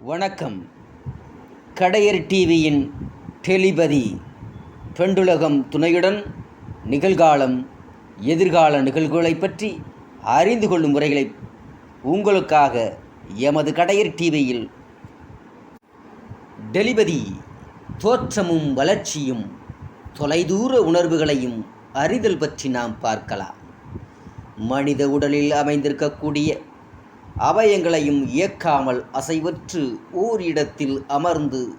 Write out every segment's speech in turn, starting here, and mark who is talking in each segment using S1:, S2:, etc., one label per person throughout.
S1: வணக்கம். கடையர் டிவியின் டெலிபதி பெண்டுலகம் துணையுடன் நிகழ்காலம் எதிர்கால நிகழ்வுகளை பற்றி அறிந்து கொள்ளும் முறைகளை உங்களுக்காக எமது கடையர் டிவியில் டெலிபதி தோற்றமும் வளர்ச்சியும் தொலைதூர உணர்வுகளையும் அறிதல் பற்றி நாம் பார்க்கலாம். மனித உடலில் அமைந்திருக்கக்கூடிய அவயங்களையும் இயக்காமல் அசைவற்று ஓரிடத்தில் அமர்ந்து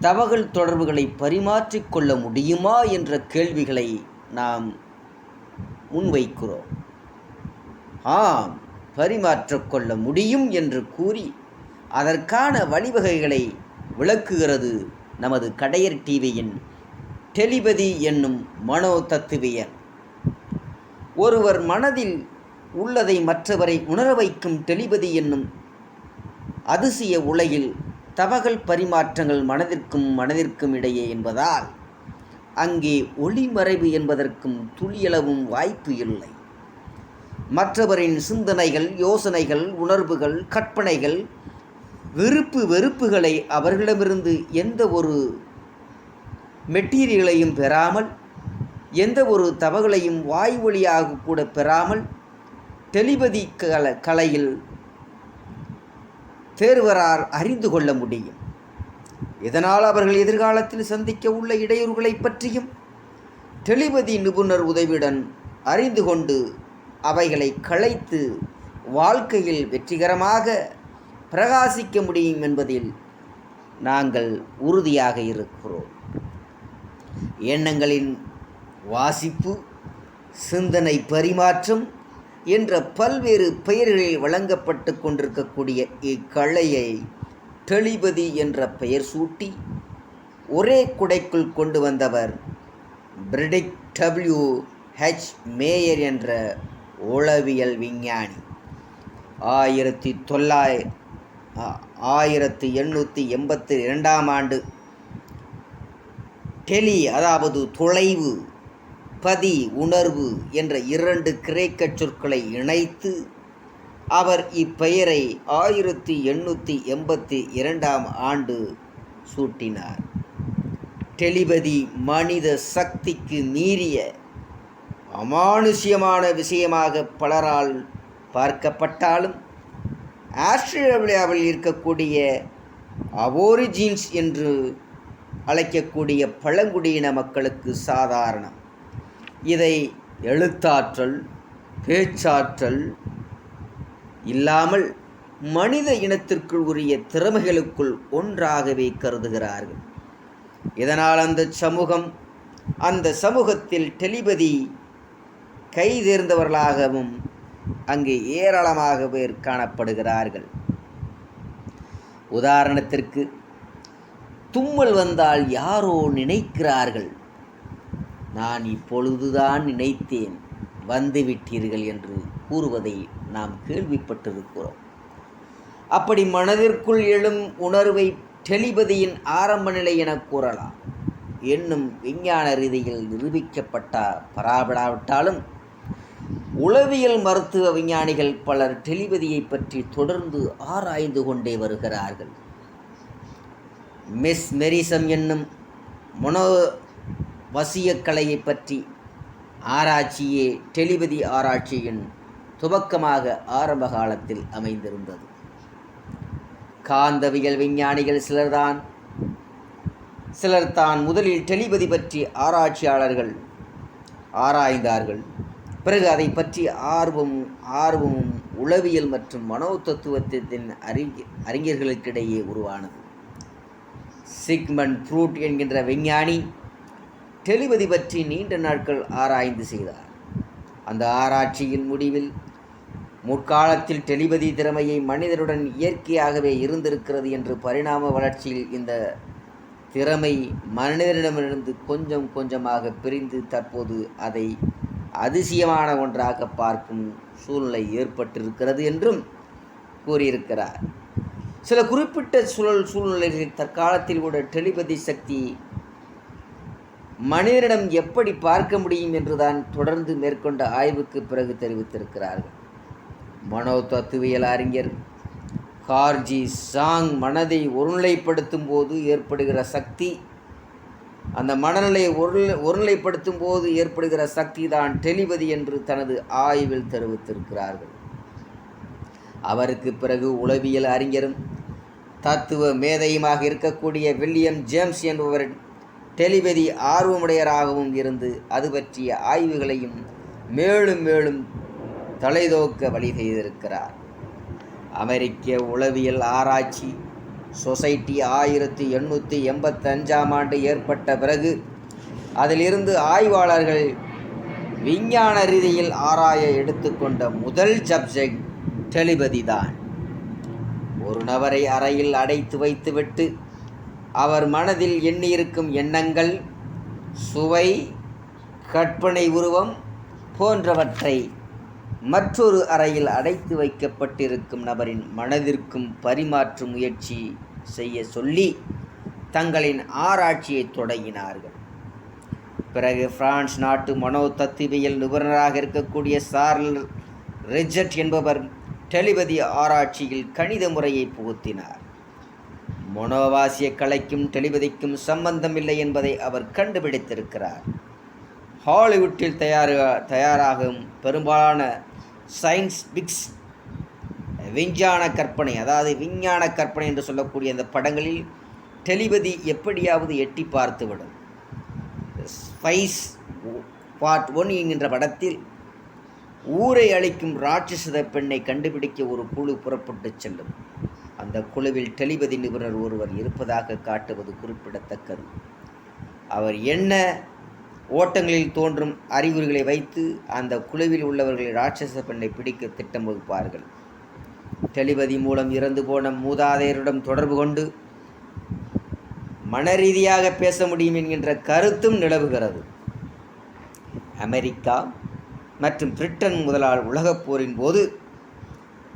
S1: தவகள் தொடர்புகளை பரிமாற்றிக் கொள்ள முடியுமா என்ற கேள்விகளை நாம் முன்வைக்கிறோம். ஆம் பரிமாற்றக்கொள்ள முடியும் என்று கூறி அதற்கான வழிவகைகளை விளக்குகிறது நமது கடையர் டிவியின் டெலிபதி என்னும் மனோ தத்துவியர் ஒருவர் மனதில் உள்ளதை மற்றவரை உணர வைக்கும் டெலிபதி என்னும் அதிசய உலகில் தவகல் பரிமாற்றங்கள் மனதிற்கும் மனதிற்கும் இடையே என்பதால் அங்கே ஒளிமறைவு என்பதற்கும் துளியளவும் வாய்ப்பு இல்லை. மற்றவரின் சிந்தனைகள் யோசனைகள் உணர்வுகள் கற்பனைகள் விருப்பு வெறுப்புகளை அவர்களிடமிருந்து எந்த ஒரு மெட்டீரியலையும் பெறாமல் எந்த ஒரு தவகளையும் வாய் வழியாக கூட பெறாமல் டெலிபதி கல கலையில் தேர்வரார் அறிந்து கொள்ள முடியும். இதனால் அவர்கள் எதிர்காலத்தில் சந்திக்க உள்ள இடையூறுகளை பற்றியும் டெலிபதி நிபுணர் உதவியுடன் அறிந்து கொண்டு அவைகளை களைத்து வாழ்க்கையில் வெற்றிகரமாக பிரகாசிக்க முடியும் என்பதில் நாங்கள் உறுதியாக இருக்கிறோம். எண்ணங்களின் வாசிப்பு சிந்தனை பரிமாற்றம் என்ற பல்வேறு பெயர்களில் வழங்கப்பட்டு கொண்டிருக்கக்கூடிய இக்கலையை தெளிபதி என்ற பெயர் சூட்டி ஒரே குடைக்குள் கொண்டு வந்தவர் பிரிடிக் டபிள்யூ ஹெச் மேயர் என்ற உளவியல் விஞ்ஞானி. ஆயிரத்தி தொள்ளாய ஆயிரத்தி எண்ணூற்றி எண்பத்தி இரண்டாம் ஆண்டு டெலி அதாவது தொலைவு பதி உணர்வு என்ற இரண்டு கிரேக்க சொற்களை இணைத்து அவர் இப்பெயரை ஆயிரத்தி எண்ணூற்றி எண்பத்தி இரண்டாம் ஆண்டு சூட்டினார். டெலிபதி மனித சக்திக்கு மீறிய அமானுஷ்யமான விஷயமாக பலரால் பார்க்கப்பட்டாலும் ஆஸ்திரேலியாவில் இருக்கக்கூடிய அவோரிஜின்ஸ் என்று அழைக்கக்கூடிய பழங்குடியின மக்களுக்கு சாதாரணம். இதை எழுத்தாற்றல் பேச்சாற்றல் இல்லாமல் மனித இனத்திற்குள் உரிய திறமைகளுக்குள் ஒன்றாகவே கருதுகிறார்கள். இதனால் அந்த சமூகம் அந்த சமூகத்தில் டெலிபதி கைதேர்ந்தவர்களாகவும் அங்கு ஏராளமாக பேர் காணப்படுகிறார்கள். உதாரணத்திற்கு தும்மல் வந்தால் யாரோ நினைக்கிறார்கள். நான் இப்பொழுதுதான் நினைத்தேன் வந்துவிட்டீர்கள் என்று கூறுவதை நாம் கேள்விப்பட்டிருக்கிறோம். அப்படி மனதிற்குள் எழும் உணர்வை டெலிபதியின் ஆரம்ப நிலை என கூறலாம். என்னும் விஞ்ஞான ரீதியில் நிரூபிக்கப்பட்ட பராபடாவிட்டாலும் உளவியல் மருத்துவ விஞ்ஞானிகள் பலர் டெலிபதியை பற்றி தொடர்ந்து ஆராய்ந்து கொண்டே வருகிறார்கள். மிஸ் மெரிசம் என்னும் மனோ வசியக்கலையை பற்றி ஆராய்ச்சியே டெலிபதி ஆராய்ச்சியின் துவக்கமாக ஆரம்ப காலத்தில் அமைந்திருந்தது. காந்தவியல் விஞ்ஞானிகள் சிலர்தான் சிலர் தான் முதலில் டெலிபதி பற்றி ஆராய்ச்சியாளர்கள் ஆராய்ந்தார்கள். பிறகு அதை பற்றி ஆர்வம் ஆர்வமும் உளவியல் மற்றும் மனோ தத்துவத்தின் அறிஞ அறிஞர்களுக்கிடையே உருவானது. சிக்மன் ஃப்ரூட் என்கின்ற விஞ்ஞானி டெலிபதி பற்றி நீண்ட நாட்கள் ஆராய்ந்து செய்தார். அந்த ஆராய்ச்சியின் முடிவில் முற்காலத்தில் டெலிபதி திறமையை மனிதருடன் இயற்கையாகவே இருந்திருக்கிறது என்று பரிணாம வளர்ச்சியில் இந்த திறமை மனிதனிடமிருந்து கொஞ்சம் கொஞ்சமாக பிரிந்து தற்போது அதை அதிசயமான ஒன்றாக பார்க்கும் சூழ்நிலை ஏற்பட்டிருக்கிறது என்றும் கூறியிருக்கிறார். சில குறிப்பிட்ட சூழல் சூழ்நிலைகளில் தற்காலத்தில் கூட டெலிபதி சக்தி மனிதனிடம் எப்படி பார்க்க முடியும் என்றுதான் தொடர்ந்து மேற்கொண்ட ஆய்வுக்கு பிறகு தெரிவித்திருக்கிறார்கள். மனோ தத்துவியல் அறிஞர் கார்ஜி சாங் மனதை ஒருநிலைப்படுத்தும் போது ஏற்படுகிற சக்தி அந்த மனநிலையை ஒரு ஒருநிலைப்படுத்தும் போது ஏற்படுகிற சக்தி தான் டெலிபதி என்று தனது ஆய்வில் தெரிவித்திருக்கிறார்கள். அவருக்கு பிறகு உளவியல் அறிஞரும் தத்துவ மேதையுமாக இருக்கக்கூடிய வில்லியம் ஜேம்ஸ் என்பவரின் டெலிபதி ஆர்வமுடையராகவும் இருந்து அது பற்றிய ஆய்வுகளையும் மேலும் மேலும் தலைதோக்க வழி செய்திருக்கிறார். அமெரிக்க உளவியல் ஆராய்ச்சி சொசைட்டி ஆயிரத்தி எண்ணூற்றி எண்பத்தஞ்சாம் ஆண்டு ஏற்பட்ட பிறகு அதிலிருந்து ஆய்வாளர்கள் விஞ்ஞான ரீதியில் ஆராய எடுத்துக்கொண்ட முதல் சப்ஜெக்ட் டெலிபதி தான். ஒரு நபரை அறையில் அடைத்து வைத்துவிட்டு அவர் மனதில் எண்ணியிருக்கும் எண்ணங்கள் சுவை கற்பனை உருவம் போன்றவற்றை மற்றொரு அறையில் அடைத்து வைக்கப்பட்டிருக்கும் நபரின் மனதிற்கும் பரிமாற்றும் முயற்சி செய்ய சொல்லி தங்களின் ஆராய்ச்சியை தொடங்கினார்கள். பிறகு பிரான்ஸ் நாட்டு மனோ தத்துவியல் நிபுணராக இருக்கக்கூடிய சார்ல் ரிஜட் என்பவர் டெலிபதி ஆராய்ச்சியில் கணித முறையை புகுத்தினார். மொனோவாசிய கலைக்கும் டெலிபதிக்கும் சம்பந்தமில்லை என்பதை அவர் கண்டுபிடித்திருக்கிறார். ஹாலிவுட்டில் தயார் தயாராகும் பெரும்பாலான சயின்ஸ் பிக்ஸ் விஞ்ஞான கற்பனை அதாவது விஞ்ஞான கற்பனை என்று சொல்லக்கூடிய அந்த படங்களில் டெலிபதி எப்படியாவது எட்டி பார்த்துவிடும். ஸ்பைஸ் பார்ட் ஒன் என்கின்ற படத்தில் ஊரை அளிக்கும் ராட்சசத பெண்ணை கண்டுபிடிக்க ஒரு குழு புறப்பட்டு செல்லும். அந்த குழுவில் டெலிபதி நிபுணர் ஒருவர் இருப்பதாக காட்டுவது குறிப்பிடத்தக்கது. அவர் என்ன ஓட்டங்களில் தோன்றும் அறிகுறிகளை வைத்து அந்த குழுவில் உள்ளவர்கள் ராட்சச பெண்ணை பிடிக்க திட்டம் வகுப்பார்கள். டெலிபதி மூலம் இறந்து போன மூதாதையரிடம் தொடர்பு கொண்டு மனரீதியாக பேச முடியும் என்கின்ற கருத்தும் நிலவுகிறது. அமெரிக்கா மற்றும் பிரிட்டன் முதலால் உலகப் போரின் போது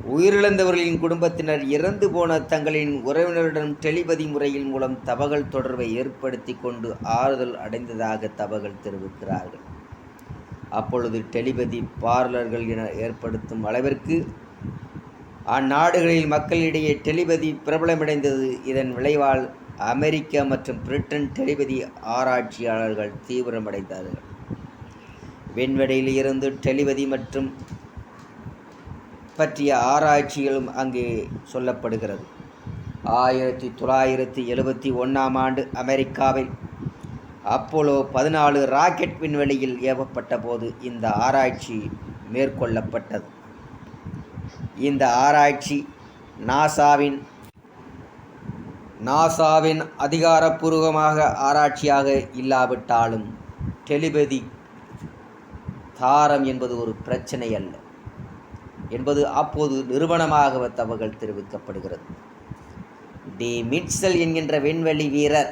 S1: உயிரிழந்தவர்களின் குடும்பத்தினர் இறந்து போன தங்களின் உறவினருடன் டெலிபதி முறையின் மூலம் தபகல் தொடர்பை ஏற்படுத்தி கொண்டு ஆறுதல் அடைந்ததாக தபகல் தெரிவிக்கிறார்கள். அப்பொழுது டெலிபதி பார்லர்கள் என ஏற்படுத்தும் அளவிற்கு அந்நாடுகளில் மக்களிடையே டெலிபதி பிரபலமடைந்தது. இதன் விளைவால் அமெரிக்கா மற்றும் பிரிட்டன் டெலிபதி ஆராய்ச்சியாளர்கள் தீவிரமடைந்தார்கள். விண்வெளியில் இருந்து டெலிபதி மற்றும் பற்றிய ஆராய்ச்சிகளும் அங்கே சொல்லப்படுகிறது. ஆயிரத்தி தொள்ளாயிரத்தி எழுபத்தி ஒன்றாம் ஆண்டு அமெரிக்காவில் அப்போலோ பதினாலு ராக்கெட் விண்வெளியில் ஏவப்பட்ட போது இந்த ஆராய்ச்சி மேற்கொள்ளப்பட்டது. இந்த ஆராய்ச்சி நாசாவின் நாசாவின் அதிகாரப்பூர்வமாக ஆராய்ச்சியாக இல்லாவிட்டாலும் டெலிபதி தாரம் என்பது ஒரு பிரச்சனை அல்ல. என்பது அப்போது நிறுவனமாக தகவல் தெரிவிக்கப்படுகிறது. டி. மிட்சல் என்கின்ற விண்வெளி வீரர்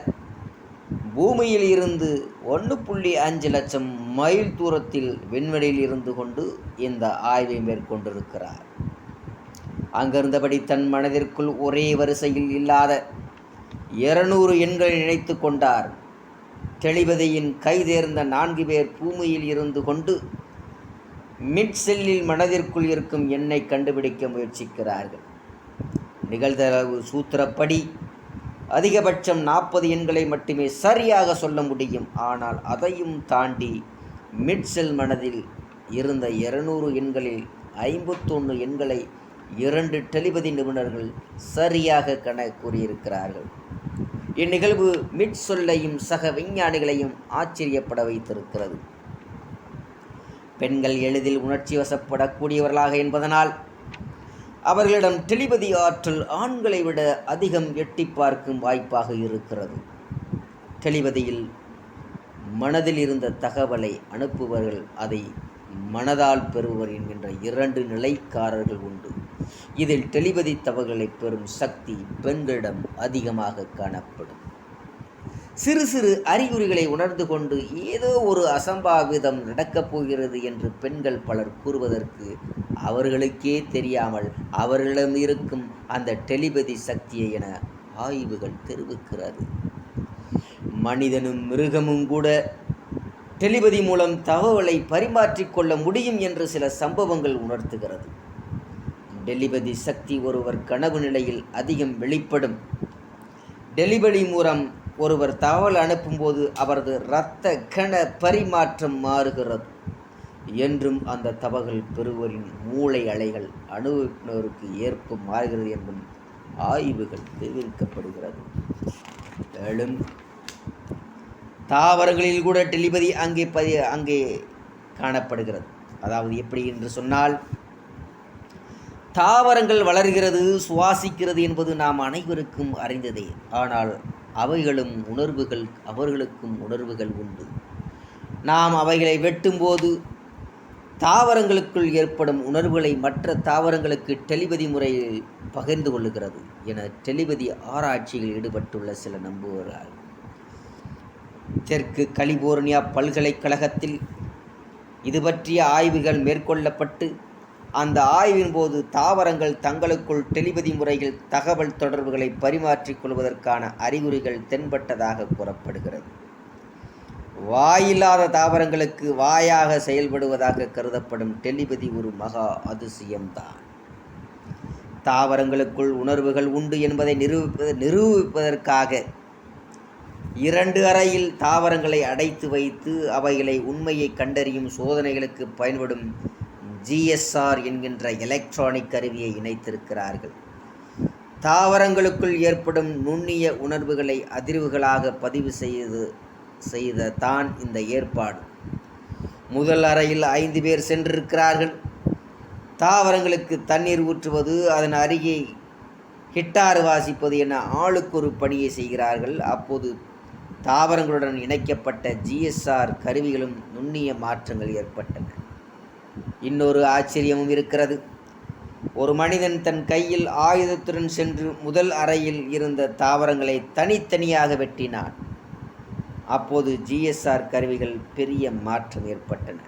S1: பூமியில் இருந்து ஒன்று புள்ளி அஞ்சு லட்சம் மைல் தூரத்தில் விண்வெளியில் இருந்து கொண்டு இந்த ஆய்வை மேற்கொண்டிருக்கிறார். அங்கிருந்தபடி தன் மனதிற்குள் ஒரே வரிசையில் இல்லாத இருநூறு எண்களை நினைத்து கொண்டார். தெளிவதையின் கைதேர்ந்த நான்கு பேர் பூமியில் இருந்து கொண்டு மிட் செல்லில் மனதிற்குள் இருக்கும் எண்ணை கண்டுபிடிக்க முயற்சிக்கிறார்கள். நிகழ்தளவு சூத்திரப்படி அதிகபட்சம் நாற்பது எண்களை மட்டுமே சரியாக சொல்ல முடியும். ஆனால் அதையும் தாண்டி மிட்செல் மனதில் இருந்த இருநூறு எண்களில் ஐம்பத்தொன்று எண்களை இரண்டு டெலிபதி நிபுணர்கள் சரியாக கண கூறியிருக்கிறார்கள். இந்நிகழ்வு மிட் சொல்லையும் சக விஞ்ஞானிகளையும் ஆச்சரியப்பட வைத்திருக்கிறது. பெண்கள் எளிதில் உணர்ச்சி வசப்படக்கூடியவர்களாக என்பதனால் அவர்களிடம் டெலிபதி ஆற்றல் ஆண்களை விட அதிகம் எட்டி பார்க்கும் வாய்ப்பாக இருக்கிறது. டெலிபதியில் மனதில் இருந்த தகவலை அனுப்புபவர்கள் அதை மனதால் பெறுவர் என்கின்ற இரண்டு நிலைக்காரர்கள் உண்டு. இதில் டெலிபதி தகவல்களை பெறும் சக்தி பெண்களிடம் அதிகமாக காணப்படும். சிறு சிறு அறிகுறிகளை உணர்ந்து கொண்டு ஏதோ ஒரு அசம்பாவிதம் நடக்கப் போகிறது என்று பெண்கள் பலர் கூறுவதற்கு அவர்களுக்கே தெரியாமல் அவர்களிடம் இருக்கும் அந்த டெலிபதி சக்தியை என ஆய்வுகள் தெரிவிக்கிறது. மனிதனும் மிருகமும் கூட டெலிபதி மூலம் தகவலை பரிமாற்றிக்கொள்ள முடியும் என்று சில சம்பவங்கள் உணர்த்துகிறது. டெலிபதி சக்தி ஒருவர் கனவு நிலையில் அதிகம் வெளிப்படும். டெலிவரி மூலம் ஒருவர் தகவல் அனுப்பும்போது அவரது இரத்த கண பரிமாற்றம் மாறுகிறது. என்றும் அந்த தவகள் பெறுவரின் மூளை அலைகள் அனுபவிப்பினருக்கு ஏற்ப மாறுகிறது என்றும் ஆய்வுகள் தெரிவிக்கப்படுகிறது. மேலும் தாவரங்களில் கூட டெலிபதி அங்கே பதி அங்கே காணப்படுகிறது. அதாவது எப்படி என்று சொன்னால் தாவரங்கள் வளர்கிறது சுவாசிக்கிறது என்பது நாம் அனைவருக்கும் அறிந்ததே. ஆனால் அவைகளும் உணர்வுகள் அவர்களுக்கும் உணர்வுகள் உண்டு. நாம் அவைகளை வெட்டும்போது தாவரங்களுக்குள் ஏற்படும் உணர்வுகளை மற்ற தாவரங்களுக்கு டெலிபதி முறையில் பகிர்ந்து கொள்ளுகிறது என டெலிபதி ஆராய்ச்சியில் ஈடுபட்டுள்ள சில நம்புகிறார்கள் தெற்கு கலிபோர்னியா பல்கலைக்கழகத்தில் இது பற்றிய ஆய்வுகள் மேற்கொள்ளப்பட்டு அந்த ஆய்வின் போது தாவரங்கள் தங்களுக்குள் டெலிபதி முறையில் தகவல் தொடர்புகளை பரிமாற்றிக் கொள்வதற்கான அறிகுறிகள் தென்பட்டதாக கூறப்படுகிறது. வாயில்லாத தாவரங்களுக்கு வாயாக செயல்படுவதாக கருதப்படும் டெலிபதி ஒரு மகா அதிசயம்தான். தாவரங்களுக்குள் உணர்வுகள் உண்டு என்பதை நிரூபிப்பது நிரூபிப்பதற்காக இரண்டு அறையில் தாவரங்களை அடைத்து வைத்து அவைகளை உண்மையை கண்டறியும் சோதனைகளுக்கு பயன்படும் ஜிஎஸ்ஆர் என்கின்ற எலக்ட்ரானிக் கருவியை இணைத்திருக்கிறார்கள். தாவரங்களுக்குள் ஏற்படும் நுண்ணிய உணர்வுகளை அதிர்வுகளாக பதிவு செய்து செய்த தான் இந்த ஏற்பாடு. முதல் அறையில் ஐந்து பேர் சென்றிருக்கிறார்கள். தாவரங்களுக்கு தண்ணீர் ஊற்றுவது அதன் அருகே கிட்டாறு வாசிப்பது என ஆளுக்கு ஒரு பணியை செய்கிறார்கள். அப்போது தாவரங்களுடன் இணைக்கப்பட்ட ஜிஎஸ்ஆர் கருவிகளும் நுண்ணிய மாற்றங்கள் ஏற்பட்டன. இன்னொரு ஆச்சரியமும் இருக்கிறது. ஒரு மனிதன் தன் கையில் ஆயுதத்துடன் சென்று முதல் அறையில் இருந்த தாவரங்களை தனித்தனியாக வெட்டினான். அப்போது ஜிஎஸ்ஆர் கருவிகள் பெரிய மாற்றம் ஏற்பட்டன.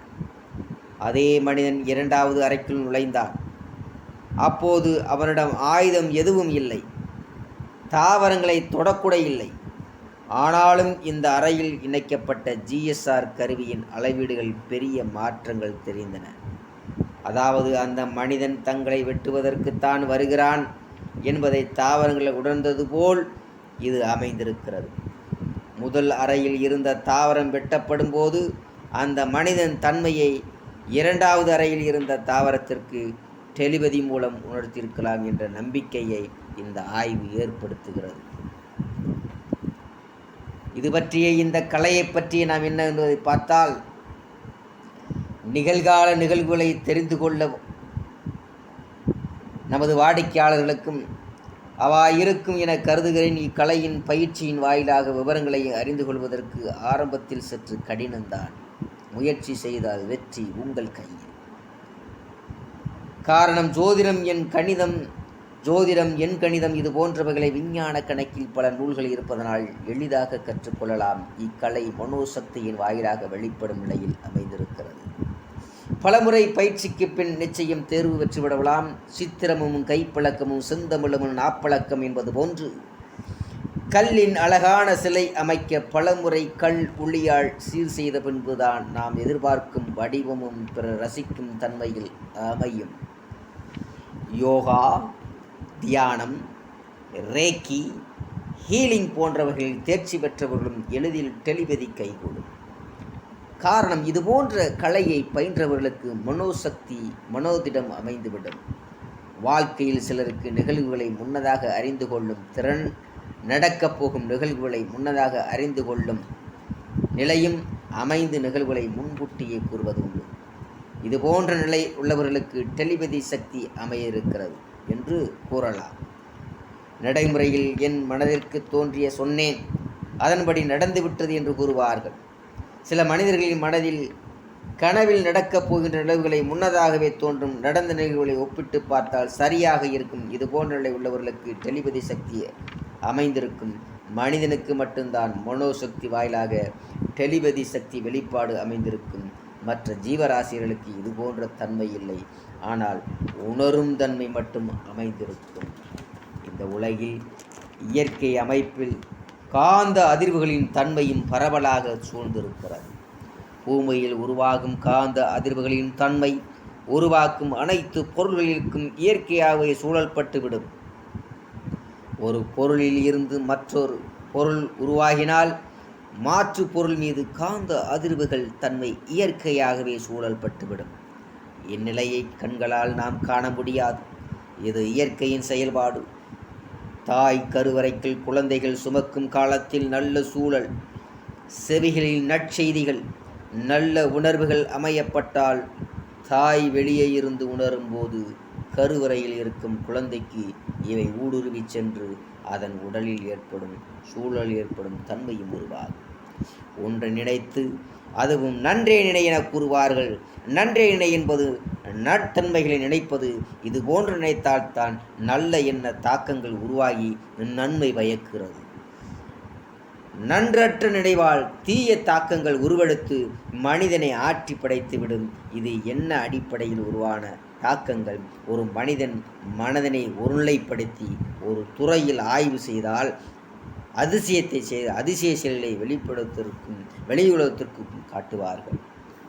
S1: அதே மனிதன் இரண்டாவது அறைக்குள் நுழைந்தான். அப்போது அவனிடம் ஆயுதம் எதுவும் இல்லை. தாவரங்களை தொடக்கூட இல்லை. ஆனாலும் இந்த அறையில் இணைக்கப்பட்ட ஜிஎஸ்ஆர் கருவியின் அளவீடுகள் பெரிய மாற்றங்கள் தெரிந்தன. அதாவது அந்த மனிதன் தங்களை வெட்டுவதற்குத்தான் வருகிறான் என்பதை தாவரங்கள் உணர்ந்தது போல் இது அமைந்திருக்கிறது. முதல் அறையில் இருந்த தாவரம் வெட்டப்படும் போது அந்த மனிதன் தன்மையை இரண்டாவது அறையில் இருந்த தாவரத்திற்கு டெலிபதி மூலம் உணர்த்தியிருக்கலாம் என்ற நம்பிக்கையை இந்த ஆய்வு ஏற்படுத்துகிறது. இது பற்றிய இந்த கலையை பற்றி நாம் என்ன என்பதை பார்த்தால் நிகழ்கால நிகழ்வுகளை தெரிந்து கொள்ள நமது வாடிக்கையாளர்களுக்கும் அவா இருக்கும் என கருதுகிறேன் இக்கலையின் பயிற்சியின் வாயிலாக விவரங்களை அறிந்து கொள்வதற்கு ஆரம்பத்தில் சற்று கடினம்தான். முயற்சி செய்தால் வெற்றி உங்கள் கையில். காரணம் ஜோதிடம் என் கணிதம் ஜோதிடம் எண் கணிதம் இது போன்றவைகளை விஞ்ஞான கணக்கில் பல நூல்கள் இருப்பதனால் எளிதாக கற்றுக்கொள்ளலாம். இக்கலை மனோசக்தியின் வாயிலாக வெளிப்படும் நிலையில் அமைந்திருக்கிறது. பலமுறை பயிற்சிக்கு பின் நிச்சயம் தேர்வு பெற்றுவிடலாம். சித்திரமும் கைப்பழக்கமும் செந்தமிழமும் நாப்பழக்கம் என்பது போன்று கல்லின் அழகான சிலை அமைக்க பலமுறை கல் உளியால் சீர் செய்த பின்புதான் நாம் எதிர்பார்க்கும் வடிவமும் பிற ரசிக்கும் தன்மையில் அமையும். யோகா தியானம் ரேக்கி ஹீலிங் போன்றவர்களில் தேர்ச்சி பெற்றவர்களும் எளிதில் டெலிபதி கைகூடும். காரணம் இது போன்ற கலையை பயின்றவர்களுக்கு மனோசக்தி மனோதிடம் அமைந்துவிடும். வாழ்க்கையில் சிலருக்கு நிகழ்வுகளை முன்னதாக அறிந்து கொள்ளும் திறன் நடக்கப் போகும் நிகழ்வுகளை முன்னதாக அறிந்து கொள்ளும் நிலையும் அமைந்து நிகழ்வுகளை முன்கூட்டியே கூறுவது உண்டு. இது போன்ற நிலை உள்ளவர்களுக்கு டெலிபதி சக்தி அமைய இருக்கிறது. என்று கூறலாம். நடைமுறையில் என் மனதிற்கு தோன்றிய சொன்னேன். அதன்படி நடந்துவிட்டது என்று கூறுவார்கள். சில மனிதர்களின் மனதில் கனவில் நடக்கப் போகின்ற நிலவுகளை முன்னதாகவே தோன்றும் நடந்த நிகழ்வுகளை ஒப்பிட்டு பார்த்தால் சரியாக இருக்கும். இது போன்ற நிலை உள்ளவர்களுக்கு டெலிபதி சக்தி அமைந்திருக்கும். மனிதனுக்கு மட்டும்தான் மனோசக்தி வாயிலாக டெலிபதி சக்தி வெளிப்பாடு அமைந்திருக்கும். மற்ற ஜீவராசிகளுக்கு இது போன்ற தன்மை இல்லை. ஆனால் உணரும் தன்மை மட்டும் அமைந்திருக்கும். இந்த உலகில் இயற்கை அமைப்பில் காந்த அதிர்வுகளின் தன்மையும் பரவலாக சூழ்ந்திருக்கிறது. பூமியில் உருவாகும் காந்த அதிர்வுகளின் தன்மை உருவாக்கும் அனைத்து பொருள்களிற்கும் இயற்கையாகவே சூழல்பட்டுவிடும். ஒரு பொருளில் இருந்து மற்றொரு பொருள் உருவாகினால் மாற்று பொருள் மீது காந்த அதிர்வுகள் தன்மை இயற்கையாகவே சூழல்பட்டுவிடும். இந்நிலையை கண்களால் நாம் காண முடியாது. இது இயற்கையின் செயல்பாடு. தாய் கருவறைக்குள் குழந்தைகள் சுமக்கும் காலத்தில் நல்ல சூழல் செவிகளில் நற்செய்திகள் நல்ல உணர்வுகள் அமையப்பட்டால் தாய் வெளியே இருந்து உணரும் போது கருவறையில் இருக்கும் குழந்தைக்கு இவை ஊடுருவிச் சென்று அதன் உடலில் ஏற்படும் சூழல் ஏற்படும் தன்மையும் உருவாகும். ஒன்று நினைத்து அதுவும் நன்றே நினை என கூறுவார்கள். நன்றே நினை என்பது நற்தன்மைகளை நினைப்பது இது போன்று நினைத்தால்தான் நல்ல எண்ண தாக்கங்கள் உருவாகி நன்மை பயக்கிறது. நன்றற்ற நினைவால் தீய தாக்கங்கள் உருவெடுத்து மனிதனை ஆற்றி படைத்துவிடும் இது என்ன அடிப்படையில் உருவான தாக்கங்கள்? ஒரு மனிதன் மனதனை ஒருநிலைப்படுத்தி ஒரு துறையில் ஆய்வு செய்தால் அதிசயத்தை செய்து அதிசய செயல்களை வெளிப்படுத்திற்கும் வெளியுலகத்திற்கும் காட்டுவார்கள்.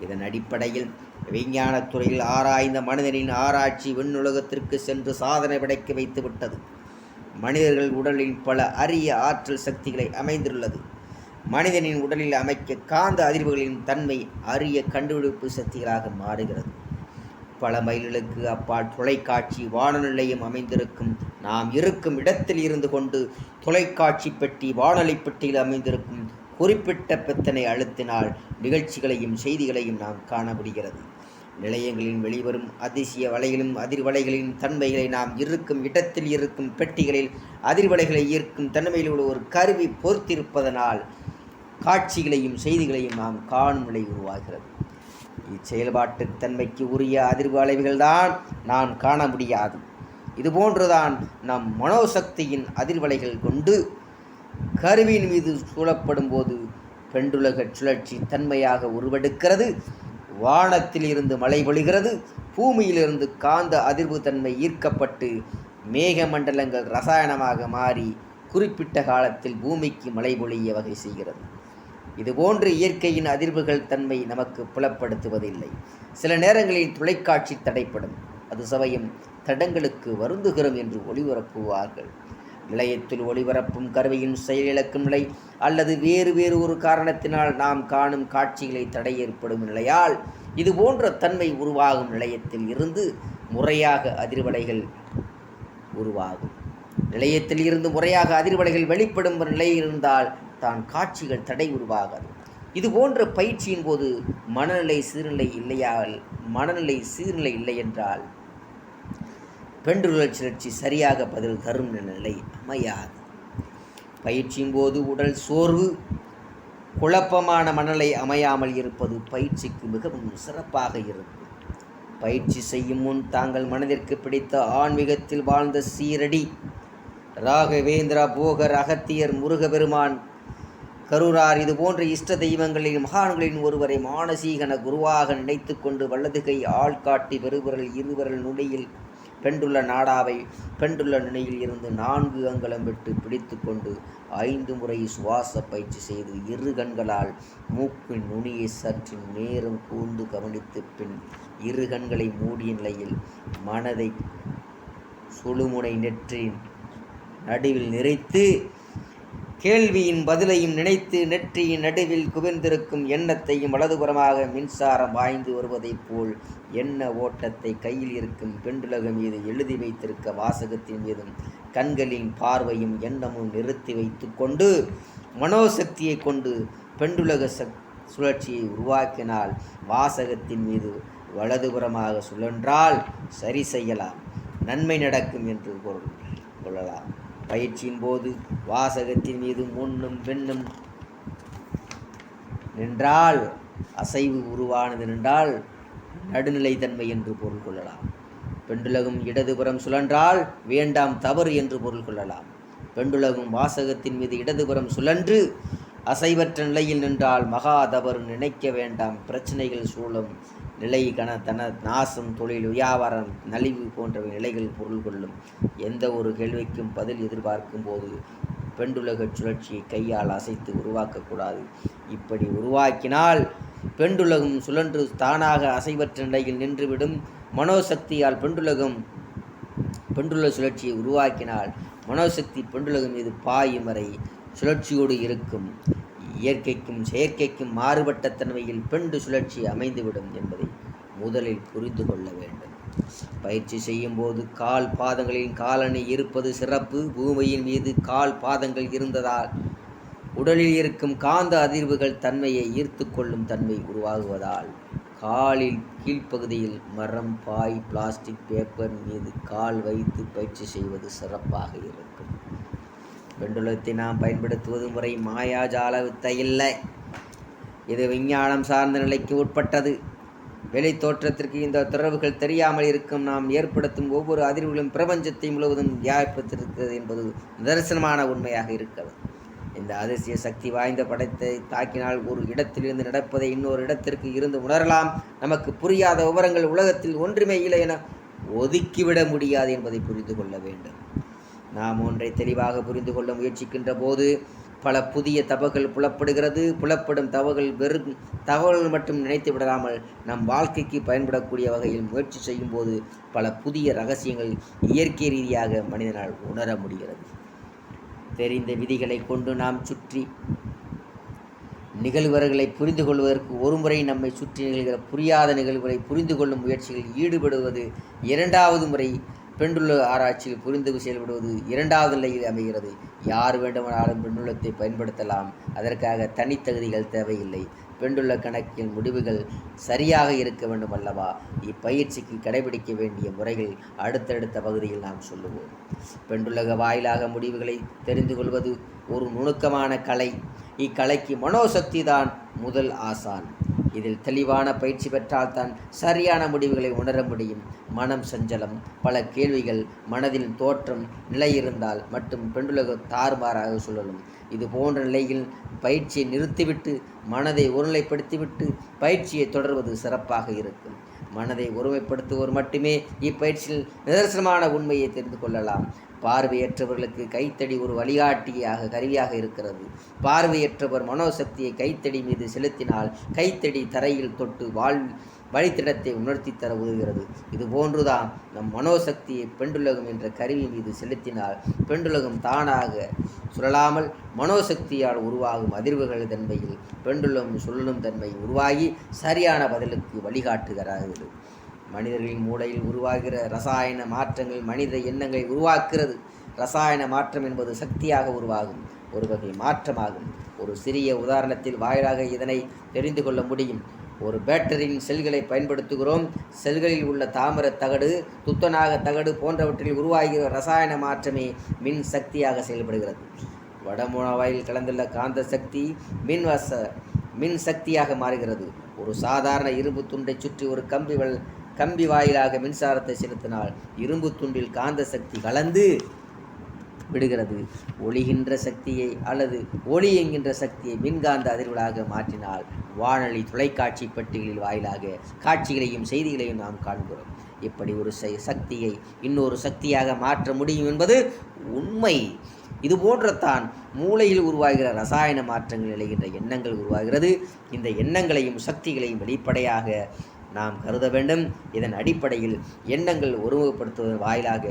S1: இதன் அடிப்படையில் விஞ்ஞானத் துறையில் ஆராய்ந்த மனிதனின் ஆராய்ச்சி விண்ணுலகத்திற்கு சென்று சாதனை படைக்க வைத்துவிட்டது மனிதர்கள் உடலில் பல அரிய ஆற்றல் சக்திகளை அமைந்துள்ளது. மனிதனின் உடலில் அமைக்க காந்த அதிர்வுகளின் தன்மை அரிய கண்டுபிடிப்பு சக்திகளாக மாறுகிறது. பல மைல்களுக்கு அப்பால் தொலைக்காட்சி வானநிலையம் நிலையம் அமைந்திருக்கும் நாம் இருக்கும் இடத்தில் இருந்து கொண்டு தொலைக்காட்சி பெட்டி வானொலி பெட்டியில் அமைந்திருக்கும் குறிப்பிட்ட பித்தனை அழுத்தினால் நிகழ்ச்சிகளையும் செய்திகளையும் நாம் காண முடிகிறது நிலையங்களின் வெளிவரும் அதிசய வலைகளும் அதிர்வலைகளின் தன்மைகளை நாம் இருக்கும் இடத்தில் இருக்கும் பெட்டிகளில் அதிர்வலைகளை ஈர்க்கும் தன்மையில் உள்ள ஒரு கருவி பொறுத்திருப்பதனால் காட்சிகளையும் செய்திகளையும் நாம் காணும் நிலை உருவாகிறது. இச்செயல்பாட்டு தன்மைக்கு உரிய அதிர்வு அலைவுகள்தான் நாம் காண முடியாது. இதுபோன்றுதான் நம் மனோசக்தியின் அதிர்வலைகள் கொண்டு கருவியின் மீது சூழப்படும் போது பெண்டுலக சுழற்சி தன்மையாக உருவெடுக்கிறது. வானத்தில் இருந்து மழை பொழிகிறது. பூமியிலிருந்து காந்த அதிர்வு தன்மை ஈர்க்கப்பட்டு மேகமண்டலங்கள் ரசாயனமாக மாறி குறிப்பிட்ட காலத்தில் பூமிக்கு மழை பொழிய வகை செய்கிறது. இதுபோன்று இயற்கையின் அதிர்வுகள் தன்மை நமக்கு புலப்படுத்துவதில்லை. சில நேரங்களில் தொலைக்காட்சி தடைப்படும். அது சமயம் தடங்களுக்கு வருந்துகிறோம் என்று ஒளிபரப்புவார்கள். நிலையத்தில் ஒளிபரப்பும் கருவியின் செயலிழக்கும் நிலை அல்லது வேறு வேறு ஒரு காரணத்தினால் நாம் காணும் காட்சிகளை தடை ஏற்படும் நிலையால் இது போன்ற தன்மை உருவாகும் நிலையத்தில் இருந்து முறையாக அதிர்வலைகள் உருவாகும். நிலையத்தில் இருந்து முறையாக அதிர்வலைகள் வெளிப்படும் நிலையில் நிலை இருந்தால் தான் காட்சிகள் தடை உருவாகாது. இது போன்ற பயிற்சியின் போது மனநிலை சீர்நிலை இல்லையால் மனநிலை சீர்நிலை இல்லை என்றால் பெண்டுலர் சுழற்சி சரியாக பதில் தரும் நிலை அமையாது. பயிற்சியின் போது உடல் சோர்வு குழப்பமான மனநிலை அமையாமல் இருப்பது பயிற்சிக்கு மிகவும் சிறப்பாக இருக்கும். பயிற்சி செய்யும் முன் தாங்கள் மனதிற்கு பிடித்த ஆன்மீகத்தில் வாழ்ந்த சீரடி ராகவேந்திரா போகர் அகத்தியர் முருகபெருமான் கருரார் இது போன்ற இஷ்ட தெய்வங்களின் மகான்களின் ஒருவரை மானசீகன குருவாக நினைத்து கொண்டு வலதுகை ஆள்காட்டி பெருவிரல் இருவரல் நுனியில் பெண்டுள்ள நாடாவை பெண்டுள்ள நிலையில் இருந்து நான்கு அங்கலம் விட்டு பிடித்து கொண்டு ஐந்து முறை சுவாச பயிற்சி செய்து இரு கண்களால் மூக்கின் நுனியை சற்று நேரம் கூர்ந்து கவனித்து பின் இரு கண்களை மூடிய நிலையில் மனதை சுழுமுனை நெற்றின் நடுவில் நிறைத்து கேள்வியின் பதிலையும் நினைத்து நெற்றியின் நடுவில் குவிந்திருக்கும் எண்ணத்தையும் வலதுபுறமாக மின்சாரம் வாய்ந்து வருவதைப் போல் எண்ண ஓட்டத்தை கையில் இருக்கும் பெண்டுலகம் மீது எழுதி வைத்திருக்க வாசகத்தின் மீதும் கண்களின் பார்வையும் எண்ணமும் நிறுத்தி வைத்து கொண்டு மனோசக்தியை கொண்டு பெண்டுலக சக் சுழற்சியை உருவாக்கினால் வாசகத்தின் மீது வலதுபுறமாக சுழன்றால் சரி செய்யலாம். நன்மை நடக்கும் என்று பொருள் கொள்ளலாம். பயிற்சியின் போது வாசகத்தின் மீது முன்னும் பெண்ணும் நின்றால் அசைவு உருவானது நின்றால் நடுநிலைத்தன்மை என்று பொருள் கொள்ளலாம். பெண்டுலகம் இடதுபுறம் சுழன்றால் வேண்டாம் தவறு என்று பொருள் கொள்ளலாம். பெண்டுலகம் வாசகத்தின் மீது இடதுபுறம் சுழன்று அசைவற்ற நிலையில் நின்றால் மகா தவறு நினைக்க வேண்டாம். பிரச்சனைகள் சூழும். நிலை கன தன நாசம் தொழில் வியாபாரம் நலிவு போன்றவை நிலைகள் பொருள் கொள்ளும். எந்த ஒரு கேள்விக்கும் பதில் எதிர்பார்க்கும் போது பெண்டுலக சுழற்சியை கையால் அசைத்து உருவாக்கக்கூடாது இப்படி உருவாக்கினால் பெண்டுலகம் சுழன்று தானாக அசைவற்ற நிலையில் நின்றுவிடும். மனோசக்தியால் பெண்டுலகம் பெண்டுல சுழற்சியை உருவாக்கினால் மனோசக்தி பெண்டுலகம் மீது பாயும் வரை சுழற்சியோடு இருக்கும். இயற்கைக்கும் செயற்கைக்கும் மாறுபட்ட தன்மையில் பெண்டு சுழற்சி அமைந்துவிடும் என்பதை முதலில் புரிந்து கொள்ள வேண்டும். பயிற்சி செய்யும் போது கால் பாதங்களின் காலணி இருப்பது சிறப்பு. பூமியின் மீது கால் பாதங்கள் இருந்ததால் உடலில் இருக்கும் காந்த அதிர்வுகள் தன்மையை ஈர்த்து கொள்ளும் தன்மை உருவாகுவதால் காலில் கீழ்ப்பகுதியில் மரம் பாய் பிளாஸ்டிக் பேப்பர் மீது கால் வைத்து பயிற்சி செய்வது சிறப்பாக இருக்கும். பெண்டுலத்தை நாம் பயன்படுத்துவது முறை மாயாஜால வித்தை இல்லை இது விஞ்ஞானம் சார்ந்த நிலைக்கு உட்பட்டது. வெளி தோற்றத்திற்கு இந்த தொடர்புகள் தெரியாமல் இருக்கும். நாம் ஏற்படுத்தும் ஒவ்வொரு அதிர்வுகளும் பிரபஞ்சத்தை முழுவதும் வியாபித்திருக்கிறது என்பது நிதர்சனமான உண்மையாக இருக்கிறது. இந்த அதிசய சக்தி வாய்ந்த படத்தை தாக்கினால் ஒரு இடத்திலிருந்து நடப்பதை இன்னொரு இடத்திற்கு இருந்து உணரலாம். நமக்கு புரியாத விவரங்கள் உலகத்தில் ஒன்றுமே இல்லை என ஒதுக்கிவிட முடியாது என்பதை புரிந்து கொள்ள வேண்டும். நாம் ஒன்றை தெளிவாக புரிந்து கொள்ள முயற்சிக்கின்ற போது பல புதிய தவறுகள் புலப்படுகிறது. புலப்படும் தவறுகள் வெறும் தகவல்கள் மட்டும் நினைத்து விடாமல் நம் வாழ்க்கைக்கு பயன்படக்கூடிய வகையில் முயற்சி செய்யும் போது பல புதிய ரகசியங்கள் இயற்கை ரீதியாக மனிதனால் உணர முடிகிறது. தெரிந்த விதிகளை கொண்டு நாம் சுற்றி நிகழ்வுகளை புரிந்து கொள்வதற்கு ஒருமுறை நம்மை சுற்றி நிகழ்கிற புரியாத நிகழ்வுகளை புரிந்து கொள்ளும் முயற்சிகளில் ஈடுபடுவது இரண்டாவது முறை பெண்டுள்ள ஆராய்ச்சியில் புரிந்து செயல்படுவது இரண்டாவது நிலையில் அமைகிறது. யார் வேண்டுமானாலும் பெண்டுள்ளத்தை பயன்படுத்தலாம். அதற்காக தனித்தகுதிகள் தேவையில்லை. பெண்டுள்ள கணக்கின் முடிவுகள் சரியாக இருக்க வேண்டும் அல்லவா? இப்பயிற்சிக்கு கடைபிடிக்க வேண்டிய முறைகள் அடுத்தடுத்த பகுதியில் நாம் சொல்லுவோம். பெண்டுலக வாயிலாக முடிவுகளை தெரிந்து கொள்வது ஒரு நுணுக்கமான கலை. இக்கலைக்கு மனோசக்தி தான் முதல் ஆசான். இதில் தெளிவான பயிற்சி பெற்றால்தான் சரியான முடிவுகளை உணர முடியும். மனம் சஞ்சலம். பல கேள்விகள் மனதில் தோற்றம் நிலை இருந்தால் மட்டும் பெண்டுலக தாறுமாறாக சொல்லலும். இது போன்ற நிலையில் பயிற்சியை நிறுத்திவிட்டு மனதை ஒருநிலைப்படுத்திவிட்டு பயிற்சியை தொடர்வது சிறப்பாக இருக்கும். மனதை ஒருமைப்படுத்துவோர் மட்டுமே இப்பயிற்சியில் நிதர்சனமான உண்மையை தெரிந்து கொள்ளலாம். பார்வையற்றவர்களுக்கு கைத்தடி ஒரு வழிகாட்டியாக கருவியாக இருக்கிறது. பார்வையற்றவர் மனோசக்தியை கைத்தடி மீது செலுத்தினால் கைத்தடி தரையில் தொட்டு வாழ் வழித்திடத்தை உணர்த்தி தர உதவுகிறது. இது போன்றுதான் நம் மனோசக்தியை பெண்டுலகம் என்ற கருவி மீது செலுத்தினால் பெண்டுலகம் தானாக சுழலாமல் மனோசக்தியால் உருவாகும் அதிர்வுகள் தன்மையில் பெண்டுலம் சுழலும் தன்மை உருவாகி சரியான பதிலுக்கு வழிகாட்டுகிறார்கள். மனிதர்களின் மூளையில் உருவாகிற ரசாயன மாற்றங்கள் மனித எண்ணங்களை உருவாக்குகிறது. ரசாயன மாற்றம் என்பது சக்தியாக உருவாகும் ஒரு வகை மாற்றமாகும். ஒரு சிறிய உதாரணத்தில் வாயிலாக இதனை தெரிந்து கொள்ள முடியும். ஒரு பேட்டரியின் செல்களை பயன்படுத்துகிறோம். செல்களில் உள்ள தாமிர தகடு துத்தநாக தகடு போன்றவற்றில் உருவாகிற ரசாயன மாற்றமே மின் சக்தியாக செயல்படுகிறது. வடமுனவாயில் கலந்துள்ள காந்த சக்தி மின் வச மின் சக்தியாக மாறுகிறது. ஒரு சாதாரண இரும்பு துண்டை சுற்றி ஒரு கம்பி வல் கம்பி வாயிலாக மின்சாரத்தை செலுத்தினால் இரும்பு துண்டில் காந்த சக்தி கலந்து விடுகிறது. ஒளிகின்ற சக்தியை அல்லது ஒளி என்கின்ற சக்தியை மின்காந்த அதிர்வுகளாக மாற்றினால் வானொலி தொலைக்காட்சி பெட்டிகளில் வாயிலாக காட்சிகளையும் செய்திகளையும் நாம் காண்கிறோம். இப்படி ஒரு சக்தியை இன்னொரு சக்தியாக மாற்ற முடியும் என்பது உண்மை. இது போன்றத்தான் மூளையில் உருவாகிற ரசாயன மாற்றங்கள் நிலைகின்ற எண்ணங்கள் உருவாகிறது. இந்த எண்ணங்களையும் சக்திகளையும் வெளிப்படையாக நாம் கருத வேண்டும். இதன் அடிப்படையில் எண்ணங்கள் ஒருமுகப்படுத்துவதன் வாயிலாக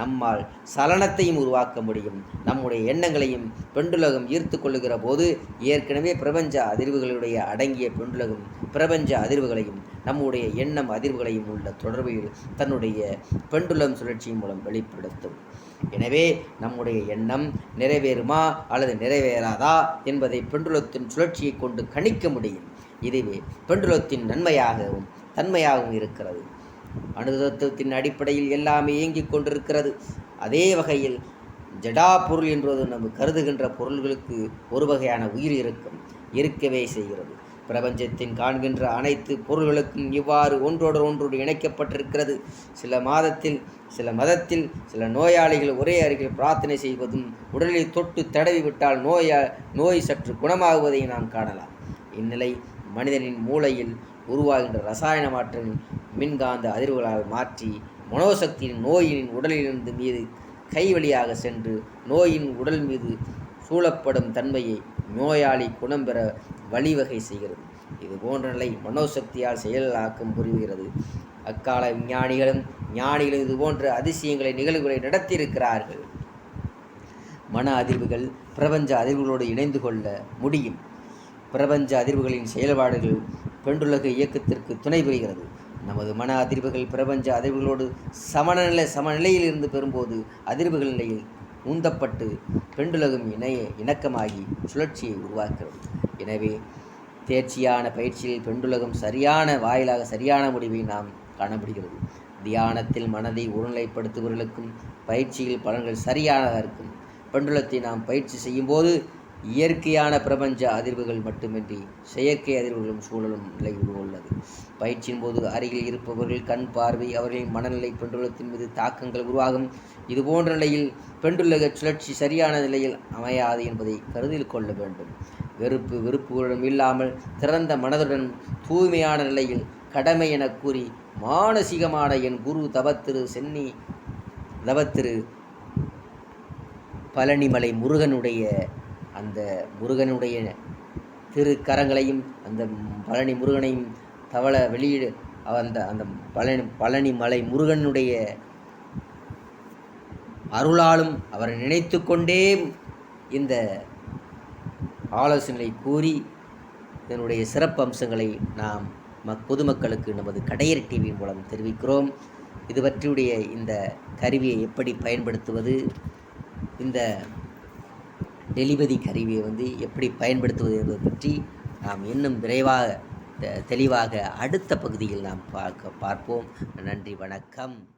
S1: நம்மால் சலனத்தையும் உருவாக்க முடியும். நம்முடைய எண்ணங்களையும் பெண்டுலகம் ஈர்த்து கொள்ளுகிற போது ஏற்கனவே பிரபஞ்ச அதிர்வுகளுடைய அடங்கிய பெண்டுலகம் பிரபஞ்ச அதிர்வுகளையும் நம்முடைய எண்ணம் அதிர்வுகளையும் உள்ள தொடர்பில் தன்னுடைய பெண்டுலம் சுழற்சியின் மூலம் வெளிப்படுத்தும். எனவே நம்முடைய எண்ணம் நிறைவேறுமா அல்லது நிறைவேறாதா என்பதை பெண்டுலத்தின் சுழற்சியை கொண்டு கணிக்க முடியும். இதுவே பெண்டுலத்தின் நன்மையாகவும் தன்மையாகவும் இருக்கிறது. அணுதத்துவத்தின் அடிப்படையில் எல்லாமே இயங்கிக் கொண்டிருக்கிறது. அதே வகையில் ஜடா பொருள் என்பது நம்ம கருதுகின்ற பொருள்களுக்கு ஒரு வகையான உயிர் இருக்கும். இருக்கவே செய்கிறது. பிரபஞ்சத்தின் காண்கின்ற அனைத்து பொருள்களுக்கும் இவ்வாறு ஒன்றோடு ஒன்றோடு இணைக்கப்பட்டிருக்கிறது. சில மாதத்தில் சில மதத்தில் சில நோயாளிகள் ஒரே அருகில் பிரார்த்தனை செய்வதும் உடலில் தொட்டு தடவி விட்டால் நோயா நோய் சற்று குணமாகுவதை நாம் காணலாம். இந்நிலை மனிதனின் மூளையில் உருவாகின்ற ரசாயன மாற்றங்கள் மின்காந்த அதிர்வுகளால் மாற்றி மனோசக்தியின் நோயின் உடலிலிருந்து மீது கை வழியாக சென்று நோயின் உடல் மீது சூழப்படும் தன்மையை நோயாளி குணம் பெற வழிவகை செய்கிறது. இது போன்ற நிலை மனோசக்தியால் செயலாக்கம் புரிகிறது. அக்கால விஞ்ஞானிகளும் ஞானிகளும் இது போன்ற அதிசயங்களை நிகழ்வுகளை நடத்தியிருக்கிறார்கள். மன அதிர்வுகள் பிரபஞ்ச அதிர்வுகளோடு இணைந்து கொள்ள முடியும். பிரபஞ்ச அதிர்வுகளின் செயல்பாடுகள் பெண்டுலக இயக்கத்திற்கு துணை புரிகிறது. நமது மன அதிர்வுகள் பிரபஞ்ச அதிர்வுகளோடு சமநிலை சமநிலையில் இருந்து பெறும்போது அதிர்வுகள் நிலையில் உந்தப்பட்டு பெண்டுலகம் இணைய இணக்கமாகி சுழற்சியை உருவாக்கிறது. எனவே தேர்ச்சியான பயிற்சியில் பெண்டுலகம் சரியான வாயிலாக சரியான முடிவை நாம் காணப்படுகிறது தியானத்தில் மனதை ஒருநிலைப்படுத்துபவர்களுக்கும் பயிற்சியில் பலன்கள் சரியானதாக இருக்கும். பெண்டுலத்தை நாம் பயிற்சி செய்யும்போது இயற்கையான பிரபஞ்ச அதிர்வுகள் மட்டுமின்றி செயற்கை அதிர்வுகளும் சூழலும் நிலையில் உள்ளது பயிற்சியின் போது அருகில் இருப்பவர்கள் கண் பார்வை அவர்களின் மனநிலை பெண்டுலத்தின் மீது தாக்கங்கள் உருவாகும். இதுபோன்ற நிலையில் பெண்டுலக சுழற்சி சரியான நிலையில் அமையாது என்பதை கருத்தில் கொள்ள வேண்டும். வெறுப்பு வெறுப்புகளுடன் இல்லாமல் திறந்த மனதுடன் தூய்மையான நிலையில் கடமை என கூறி மானசீகமான என் குரு தவத்திரு சென்னி தவத்திரு பழனிமலை முருகனுடைய அந்த முருகனுடைய திருக்கரங்களையும் அந்த பழனி முருகனையும் தவள வெளியீடு அந்த அந்த பழனி பழனி மலை முருகனுடைய அருளாலும் அவரை நினைத்து கொண்டே இந்த ஆலோசனை கூறி இதனுடைய சிறப்பு அம்சங்களை நாம் மக் பொதுமக்களுக்கு நமது கடையர் டிவியின் மூலம் தெரிவிக்கிறோம். இது பற்றியுடைய இந்த கருவியை எப்படி பயன்படுத்துவது இந்த டெலிவரி கருவியை வந்து எப்படி பயன்படுத்துவது என்பது பற்றி நாம் இன்னும் விரைவாக தெளிவாக அடுத்த பகுதியில் நாம் பார்க்க பார்ப்போம். நன்றி வணக்கம்.